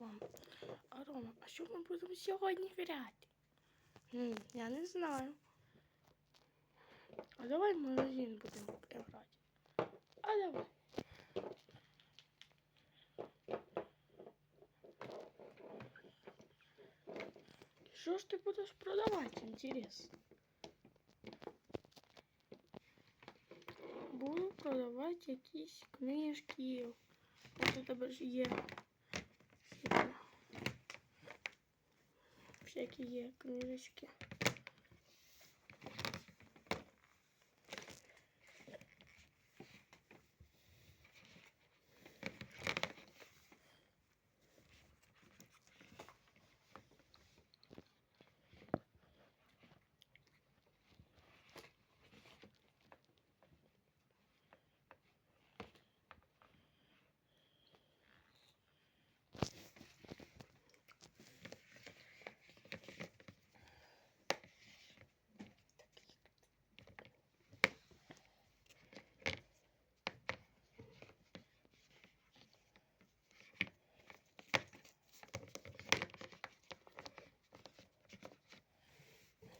Рома, а Рома, а що ми будемо сьогодні грати? М, я не знаю. А давай в магазин будемо грати. А давай. Що ж ти будеш продавати, інтересно? Буду продавати якісь книжки. Ось у тебе ж Всякі книжечки.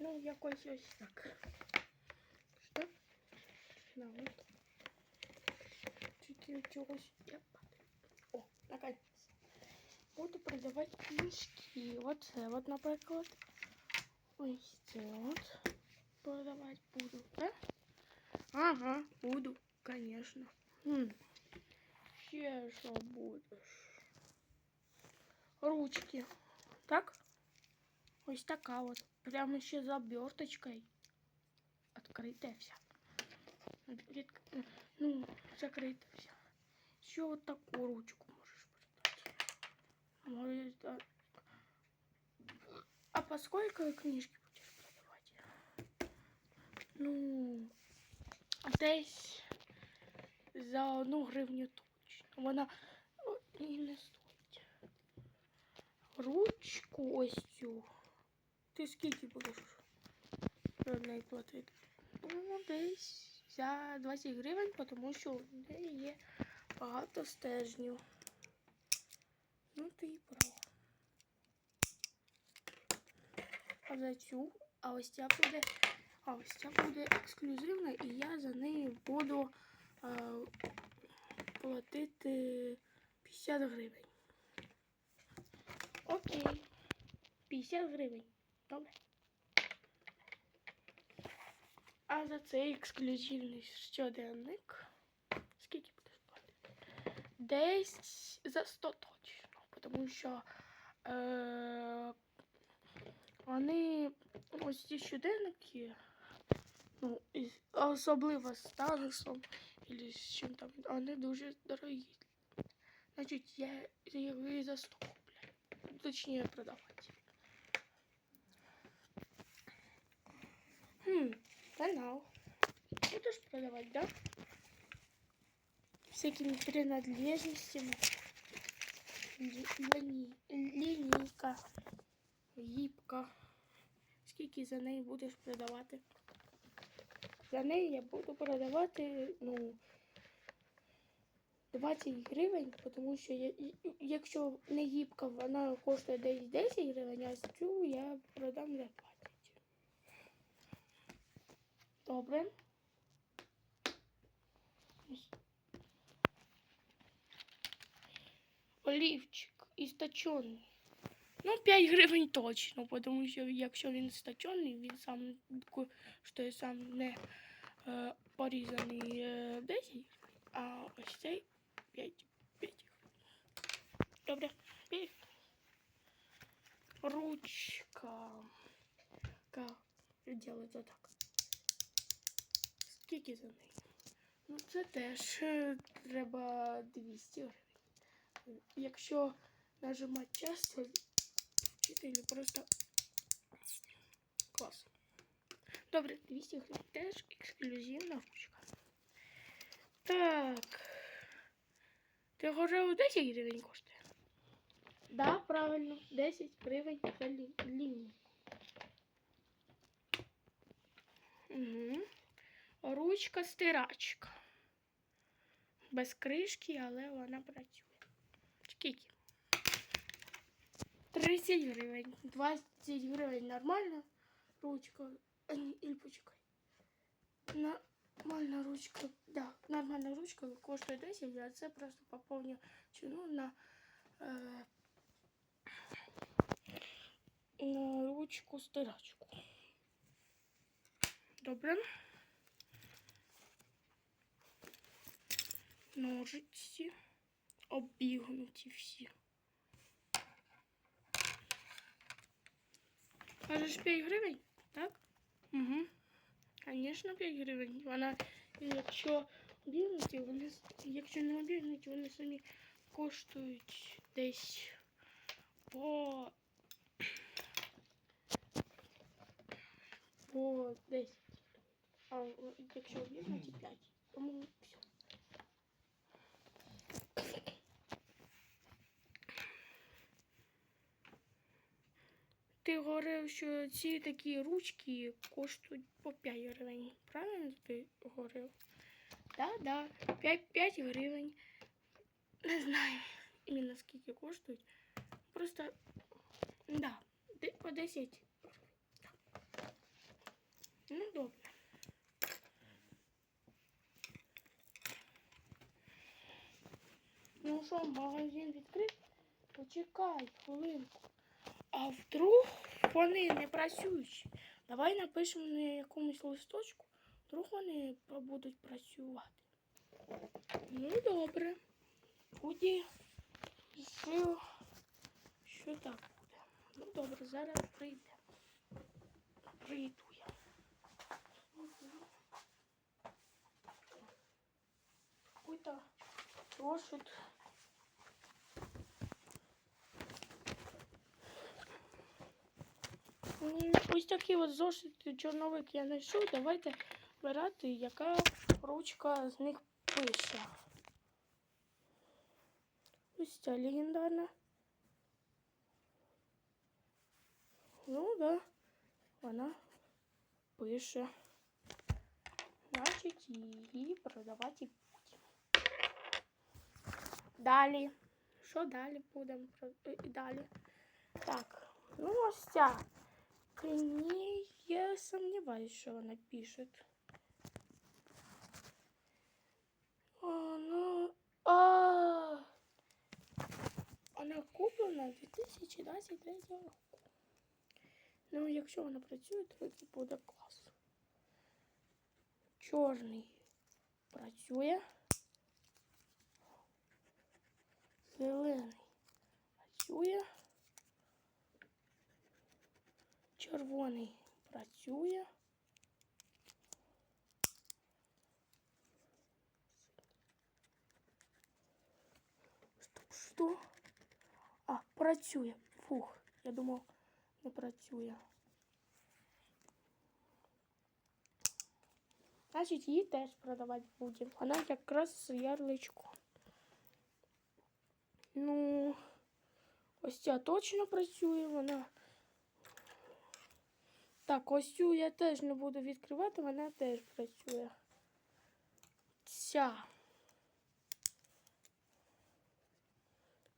Ну, якось ось так. Що? На от. Тільки чогось я падаю. О, наконець. Буду продавати книжки. Оце от, наприклад. Ось це от. Продавати буду. Да? Ага, буду, конечно. Хм. Ще що будеш? Ручки. Так? Ось така от. Прямо ще з оберточкою. Открита вся. Ну, закрита вся. Ще от таку ручку можеш продати. Може, а... по сколько книжки будеш продавати? Ну, десь за одну гривню точно. І не стоїть. Ручку ось. Ти скільки будеш за неї платити? Ну, десь за 20 гривень, тому що в неї є багато стежнів. Ну, ти і права. А за цю, а ось ця буде, а ось ця буде ексклюзивна, і я за неї буду е, платити 50 гривень. Окей. 50 гривень. Добре. А за цей ексклюзивний щоденник. Скільки будеш платити? Десь за 100 точно. Тому що е, вони ось ці щоденники, ну, особливо з Танусом, або з чим там, вони дуже дорогі. Значить, я їх за 100 купляю. Точніше продавати. Хм, канал. Будешь продавать, да? Всякими принадлежностями. Ліні- Лінійка. Гібка. Скільки за неї будеш продавати? За неї я буду продавати, ну, 20 гривень, тому що я, якщо не гібка, вона коштує десь 10 гривень, а цю я продам за 20. Добре. Олівчик істочений. Ну, 5 гривень точно, тому що якщо він стачений, він сам коштує сам не е, порізаний е, 10 а ось цей 5, 5 гривень. Добре, 5. Ручка. Как вот так. Скільки за неї? Ну, це теж е, треба 200 гривень. Якщо нажимати часто, вчителю просто клас. Добре, 200 гривень теж ексклюзивна ручка. Так. Ти говорив 10 гривень коштує? Да, правильно, 10 гривень за лі- лінію. Угу. Ручка стирачка. Без кришки, але вона працює. Скільки? 30 гривень. 20 гривень нормально. Ручка. Ні, Іль, почекай. Нормальна ручка. Да, нормальна ручка коштує 10, а це просто поповню ціну на, е, на ручку стирачку. Добре. Ножиці обігнуті всі. Кажеш 5 гривень, так? Угу. Звісно, 5 гривень. Вона, якщо обігнуті, вони, якщо не обігнуті, вони самі коштують десь по, по 10. А якщо обігнуті 5. Тому все. Ти говорив, що ці такі ручки коштують по 5 гривень. Правильно ти говорив? Так, да, 5, 5 гривень. Не знаю іменно скільки коштують. Просто, да, по 10 гривень. Ну, добре. Ну що, магазин відкрит? Почекай хвилинку. А вдруг вони не працюють? Давай напишемо на якомусь листочку, вдруг вони будуть працювати. Ну, добре. Тоді що, що так буде? Ну добре, зараз прийде. Прийду я. Какой-то. Ось такі от зошити чорновик я знайшов. Давайте брати, яка ручка з них пише. Ось ця легендарна. Ну да, вона пише. Значить, її продавати. Далі. Що далі будемо? е, Далі. Так, ну ось ця. Ней я сомневаюсь, что она пишет. О, ну, а, вона куплена 2023 року. Ну, якщо вона працює, то це буде клас. Чорний працює. Зелений працює. Червоний працює. Стоп, що? А, працює. Фух, я думав, не працює. Значить, її теж продавати будемо. Вона якраз з ярличком. Ну, ось ця точно працює, вона. Так, ось цю я теж не буду відкривати, вона теж працює. Ця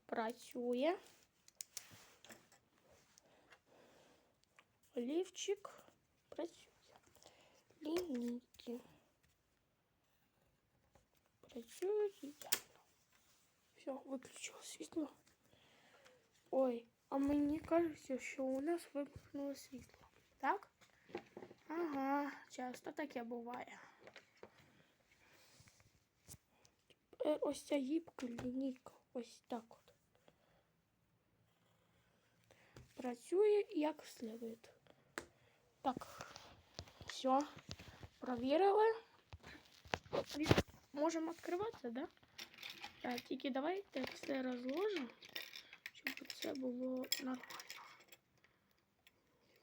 працює. Олівчик працює. Лінійки. Працюють ідеально. Все, виключила світло. Ой, а мені кажеться, що у нас вимкнуло світло. Так? Ага, часто таке буває. Е, Ось ця гібка лінійка. Ось так от. Працює як слід. Так, все. Провірили. Від- Можемо відкриватися, да? Так, тільки давайте все розложимо, щоб це було нормально.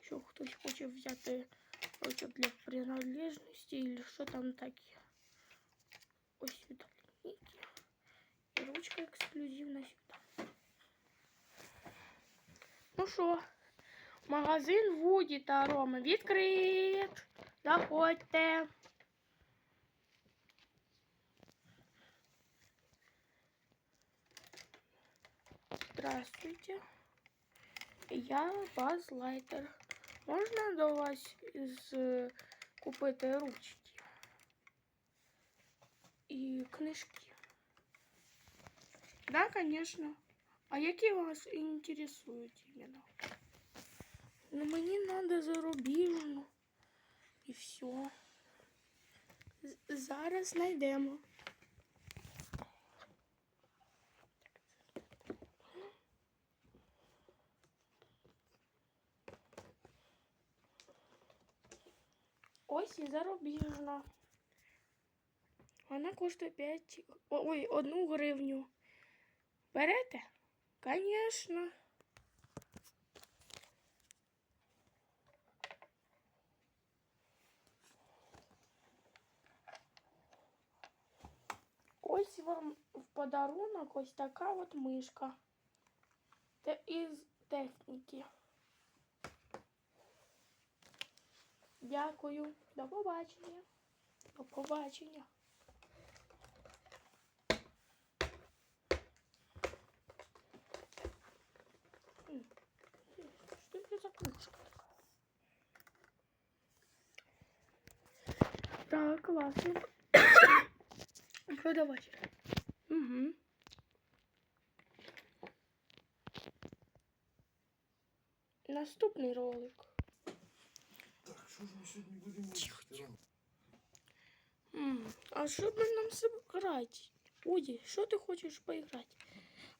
Якщо хтось хоче взяти ручку для принадлежності, або що там таке. Ось сюди лінійки. І ручка ексклюзивна сюди. Ну що, магазин Вуді та Роми відкрит. Заходьте. Здравствуйте. Я Баз Лайтер. Можна до вас з купити ручки і книжки? Да, конечно. А які вас інтересують іменно? Ну, мені надо зарубіжну. І все. Зараз знайдемо. Ось зарубіжна. Вона коштує 5... Ой, одну гривню. Берете? Конечно. Ось вам в подарунок ось така от мишка. Те із техніки. Дякую. До побачення. До побачення. Что это за книжка такая? Так, классно. Продавать. Угу. Наступний ролик. Так, що ж ми сьогодні будемо робити? Ром? М, А що б нам зіграти? Уді, що ти хочеш поіграти?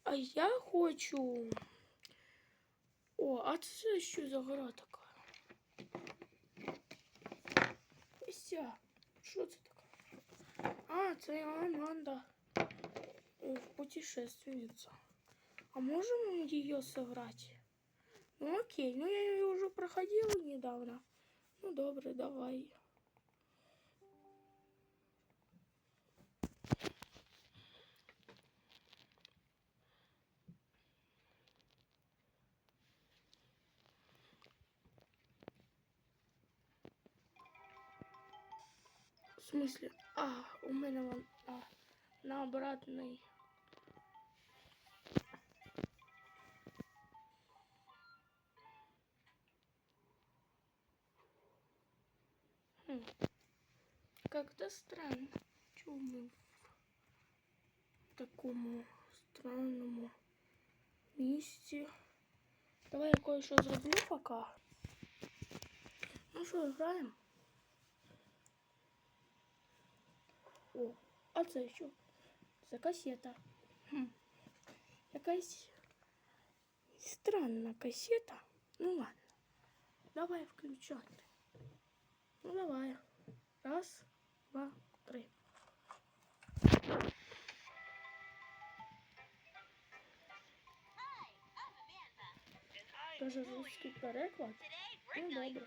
А я хочу. О, а це що за гра така? Ось ця. Що це таке? А, це Аманда. Е, Путешественница. А можем ее сыграть? Ну окей, ну я ее уже проходила недавно. Ну добре, давай. В смысле? А, у мене вон а, на обратний. странно. Чего мы в такому странному місці? Давай я кое-що зроблю пока. Ну що, граємо? О, а це що? Це касета. Хм. Якась странна касета. Ну ладно. Давай включати. Ну давай. Раз, Два, три. Даже русский переклад. Ну, добре.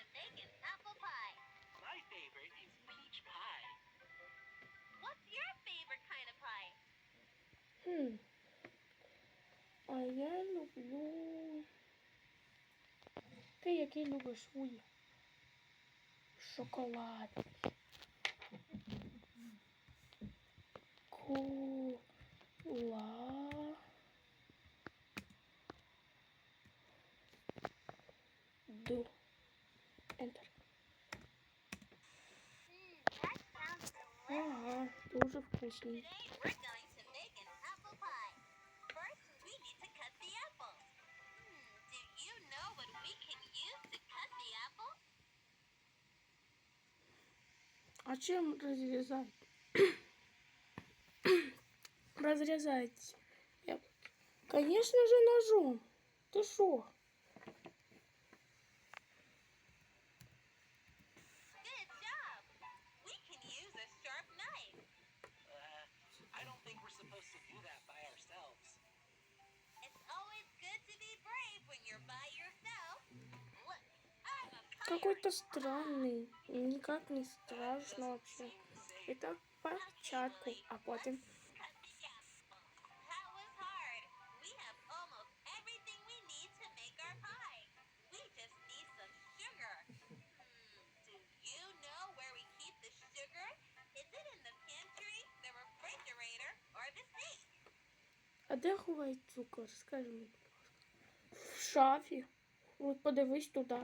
Хм. А я люблю. Ти який любиш Уї? Шоколад. Кола. Ду. Enter. Hmm. Ага, дуже вкусний. Hmm? А чем разрезать? разрезать. Я... Конечно же ножом. Ты шо? Какой-то странный, никак не страшно вообще. Итак, по а потом А де ховають цукор? Скажи мені, будь ласка. В шафі. От подивись туди.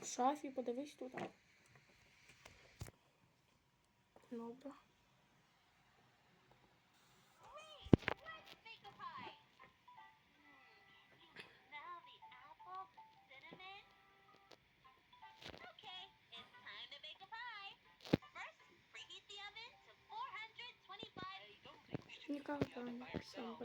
В шафі подивись туди. Добре. you can't find some,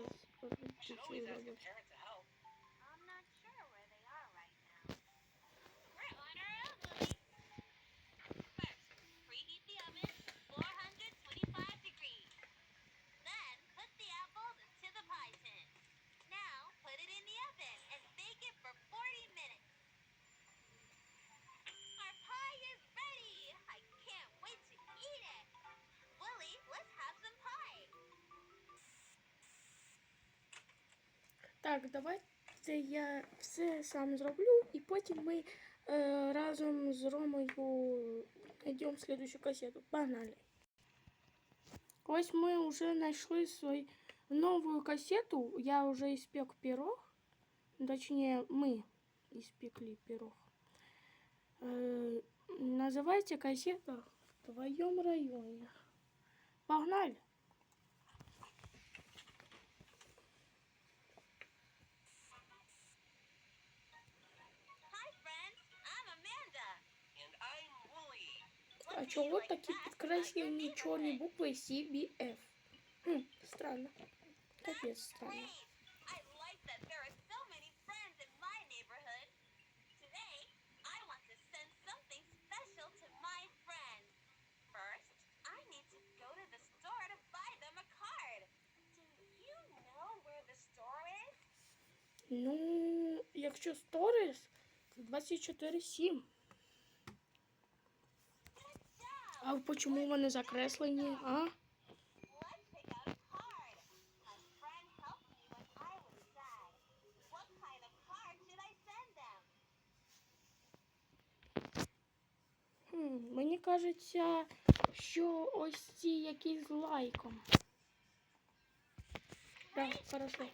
Так, давайте я все сам зроблю, и потом мы е, разом с Ромою знайдемо следующую кассету. Погнали. Ось мы уже нашли свою новую кассету. Я уже испек пирог. Точнее, мы испекли пирог. -э называйте кассета в твоем районе. Погнали! А чого такі підкреслені чорні букви CBF? Хм, странно. Капець странно. Ну, якщо сторіс, то 24-7. А почему вони закреслені, а? Мені кажеться, що ось ці якісь з лайком. Так, хорошо.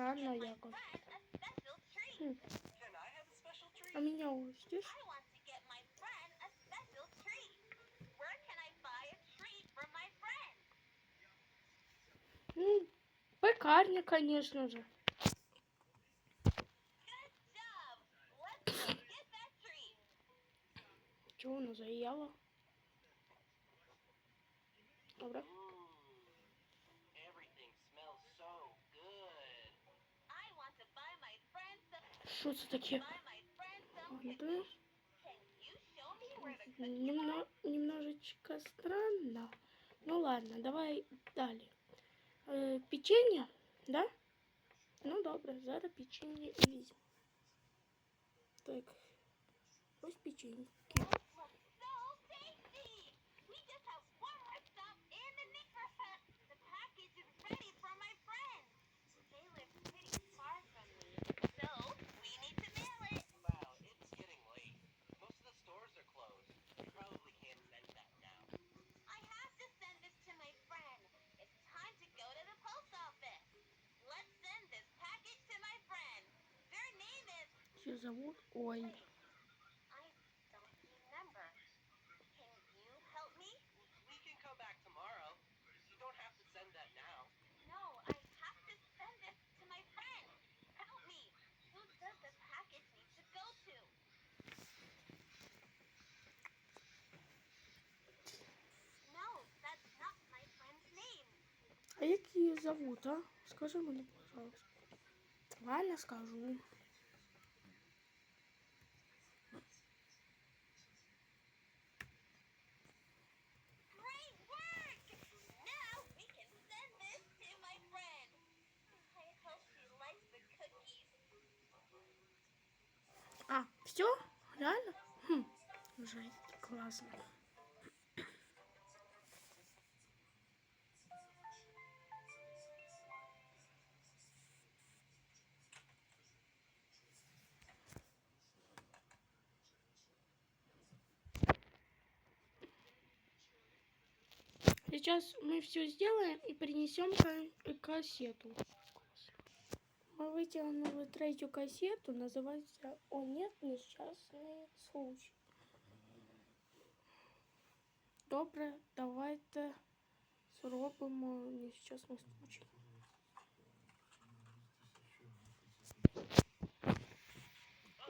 странно якось. Хм. А меня уйдешь? Ну, пекарня, конечно же. Чего она заела? Добро. Що такие, таке? Немно, немножечко странно. Ну ладно, давай далее. Е, печенье, да? Ну добре, зараз печенье і. Так, ось печеньки. зовут? Ой. А як її зовут, а? Скажи мені, пожалуйста. Ладно, скажу. все? Реально? Хм, уже классно. Сейчас мы все сделаем и принесем кассету. Мы вытянули третью кассету, называется «О нет, несчастный случай». Доброе, давай-то зробимо несчастный случай.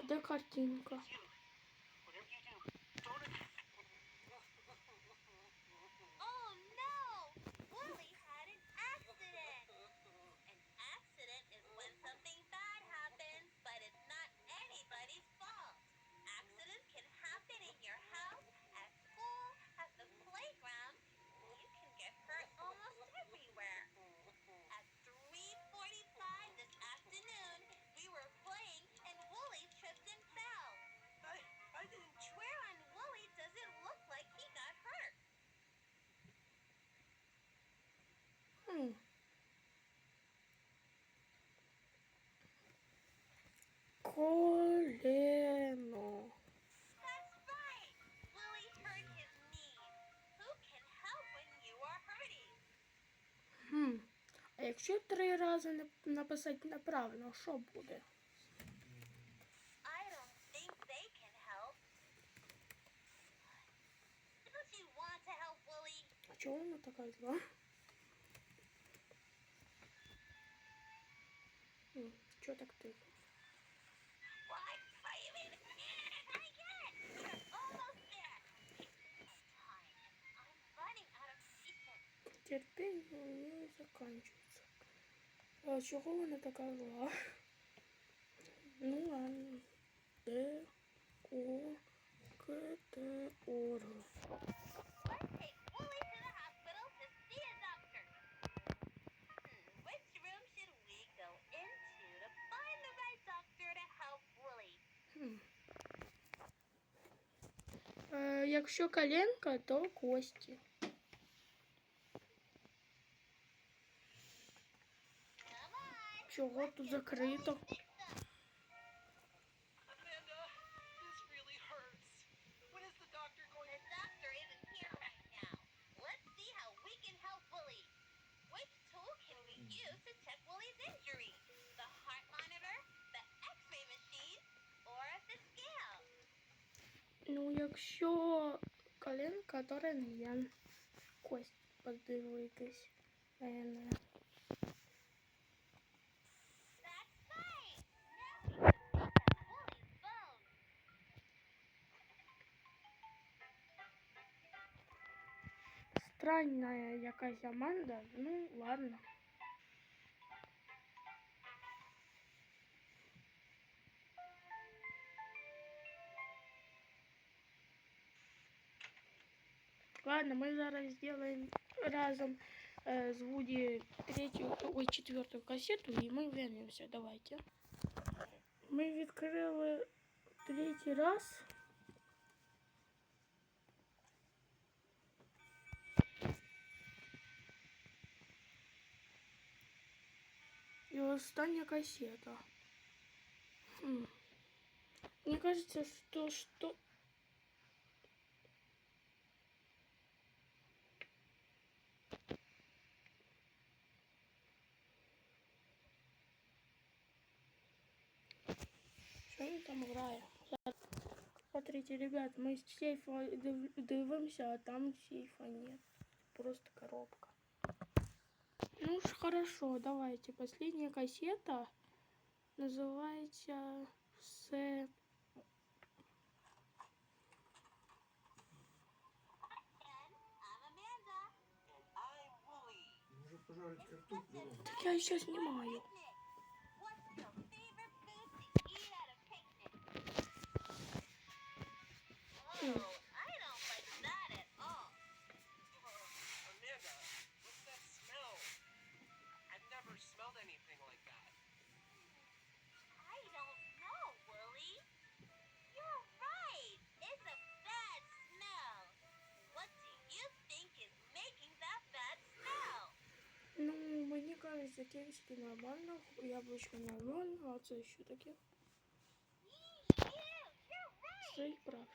Де картинка? Колено. Хм. А якщо три рази написати неправильно, що буде? А чого вона така зла? Що так тихо? Терпінь не закінчується. А чего она такая была? Ну ладно. Д, О, К, Т, Ор. якщо коленка, то кості. Чого тут закрито? я кость подивитись. Наверное. Странная якась Аманда, ну ладно. Ладно, мы зараз сделаем разом э, з Вуді третю, ой, четверту касету і ми вернемося. Давайте. Мы открыли третий раз. И остання кассета. Хм. Мне кажется, что что там. Смотрите, ребят, мы з сейфа дивимося, а там сейфа нет. Просто коробка. Ну уж хорошо, давайте. Последняя кассета называется С... Так я еще снимаю. Святинський нормально, яблучко нормально, а це що таке? Це і прав.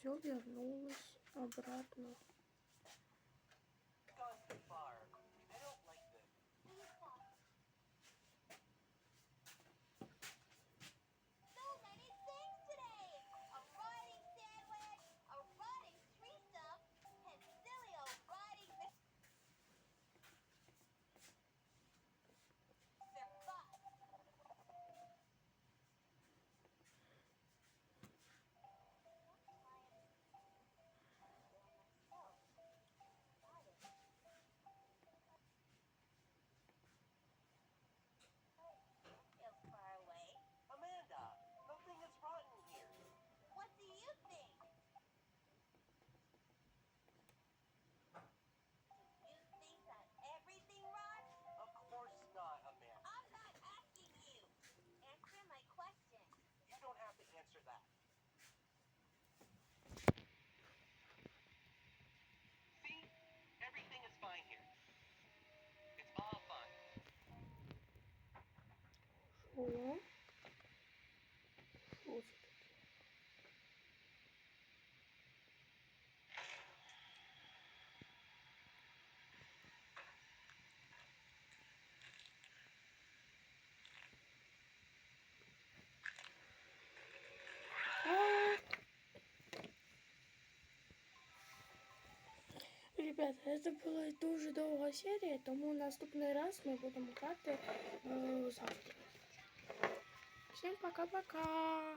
все вернулось обратно. Ребята, это була дуже довга серія, тому наступний раз ми будемо грати е, завтра. Всім пока-пока!